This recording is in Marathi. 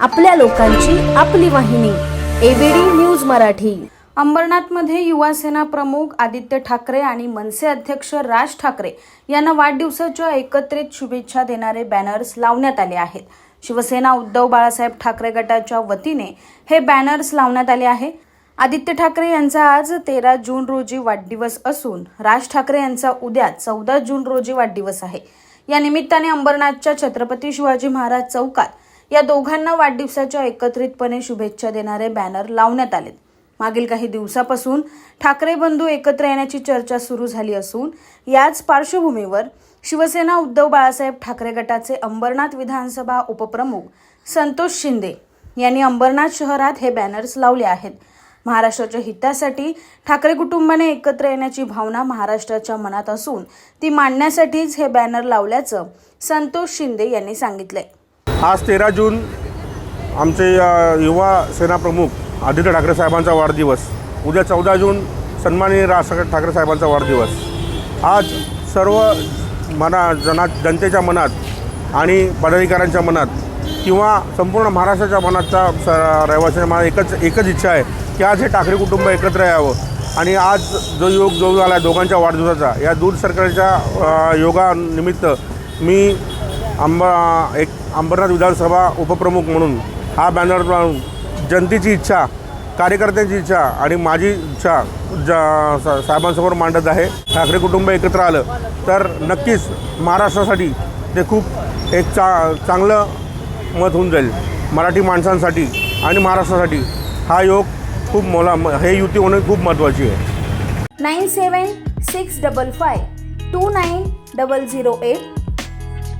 आपल्या लोकांची आपली वाहिनी एबीडी न्यूज मराठी. अंबरनाथमध्ये युवासेना प्रमुख आदित्य ठाकरे आणि मनसे अध्यक्ष राज ठाकरे यांना वाढदिवसाच्या एकत्रित शुभेच्छा देणारे बॅनर्स लावण्यात आले आहेत. शिवसेना उद्धव बाळासाहेब ठाकरे गटाच्या वतीने हे बॅनर्स लावण्यात आले आहे. आदित्य ठाकरे यांचा आज तेरा जून रोजी वाढदिवस असून राज ठाकरे यांचा उद्या चौदा जून रोजी वाढदिवस आहे. या निमित्ताने अंबरनाथच्या छत्रपती शिवाजी महाराज चौकात या दोघांना वाढदिवसाच्या एकत्रितपणे शुभेच्छा देणारे बॅनर लावण्यात आलेत. मागील काही दिवसापासून ठाकरे बंधू एकत्र येण्याची चर्चा सुरू झाली असून याच पार्श्वभूमीवर शिवसेना उद्धव बाळासाहेब ठाकरे गटाचे अंबरनाथ विधानसभा उपप्रमुख संतोष शिंदे यांनी अंबरनाथ शहरात हे बॅनर्स लावले आहेत. महाराष्ट्राच्या हितासाठी ठाकरे कुटुंबाने एकत्र येण्याची भावना महाराष्ट्राच्या मनात असून ती मांडण्यासाठीच हे बॅनर लावल्याचं संतोष शिंदे यांनी सांगितलंय. आज तेरा जून आमचे युवा सेनाप्रमुख आदित्य ठाकरे साहेबांचा वाढदिवस. उद्या चौदा जून सन्माननीय राज ठाकरे साहेबांचा वाढदिवस. आज सर्व मना जना जनतेच्या मनात आणि पदाधिकाऱ्यांच्या मनात किंवा संपूर्ण महाराष्ट्राच्या मनातचा स रहिवाशांच्या मनात एकच एकच इच्छा आहे की आज हे ठाकरे कुटुंब एकत्र यावं. आणि आज जो योग जो झाला आहे दोघांच्या वाढदिवसाचा या दूर सरकारच्या योगानिमित्त मी आंबा एक अंबरनाथ विधानसभा उपप्रमुख म्हणून हा बॅनर लावून जनतेची इच्छा कार्यकर्त्यांची इच्छा आणि माझी इच्छा ज सा- साहेबांसमोर मांडत आहे ठाकरे कुटुंब एकत्र आलं तर नक्कीच महाराष्ट्रासाठी ते खूप एक चा चांगलं मत होऊन जाईल. मराठी माणसांसाठी आणि महाराष्ट्रासाठी हा योग खूप मोला हे युती होणं खूप महत्त्वाची आहे. Nine seven six double five two nine double zero eight